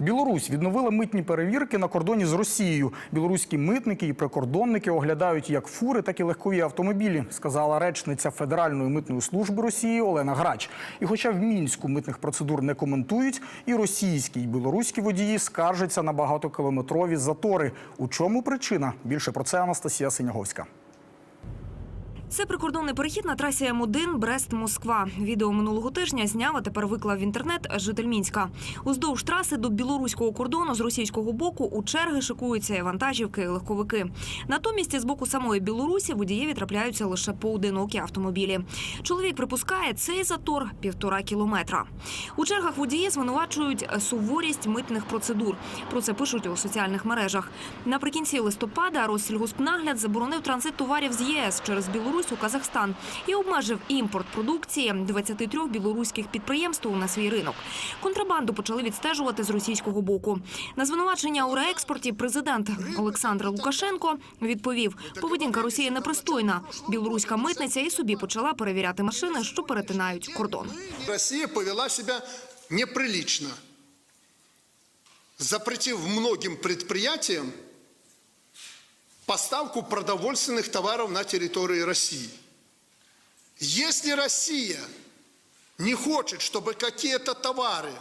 Білорусь відновила митні перевірки на кордоні з Росією. Білоруські митники і прикордонники оглядають як фури, так і легкові автомобілі, сказала речниця Федеральної митної служби Росії Олена Грач. І хоча в мінську митних процедур не коментують, і російські, і білоруські водії скаржаться на багатокілометрові затори. У чому причина? Більше про це Анастасія Синяговська. Це прикордонний перехід на трасі М1 Брест-Москва. Відео минулого тижня зняв, а тепер виклав в інтернет житель Мінська. Уздовж траси до білоруського кордону з російського боку у черги шикуються вантажівки і легковики. Натомість з боку самої Білорусі водієві трапляються лише поодинокі автомобілі. Чоловік припускає цей затор півтора кілометра. У чергах водії звинувачують суворість митних процедур. Про це пишуть у соціальних мережах. Наприкінці листопада Россільгоспнагляд заборонив транзит товарів з ЄС через Білорусь у Казахстан і обмежив імпорт продукції 23 білоруських підприємств на свій ринок. Контрабанду почали відстежувати з російського боку. На звинувачення у реекспорті президент Олександр Лукашенко відповів: поведінка Росії непристойна. Білоруська митниця і собі почала перевіряти машини, що перетинають кордон. Россия повела себя неприлично, запретив многим предприятиям поставку продовольственных товаров на территории России. Если Россия не хочет, чтобы какие-то товары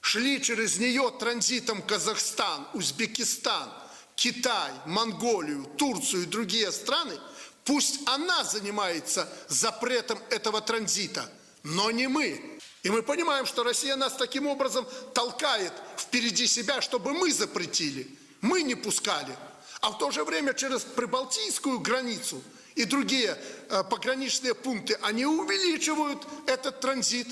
шли через нее транзитом Казахстан, Узбекистан, Китай, Монголию, Турцию и другие страны, пусть она занимается запретом этого транзита, но не мы. И мы понимаем, что Россия нас таким образом толкает впереди себя, чтобы мы запретили, мы не пускали. А в то же время через прибалтийскую границу и другие э, пограничные пункты они увеличивают этот транзит.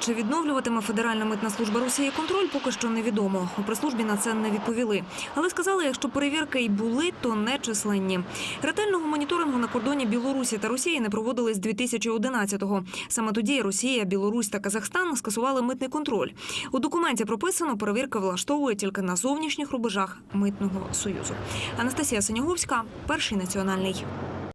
Чи відновлюватиме Федеральна митна служба Росії контроль, поки що невідомо. У прес-службі на це не відповіли. Але сказали, якщо перевірки й були, то не численні. Ретельного моніторингу на кордоні Білорусі та Росії не проводили з 2011-го. Саме тоді Росія, Білорусь та Казахстан скасували митний контроль. У документі прописано, перевірка влаштовує тільки на зовнішніх рубежах митного союзу. Анастасія Синяговська, перший національний.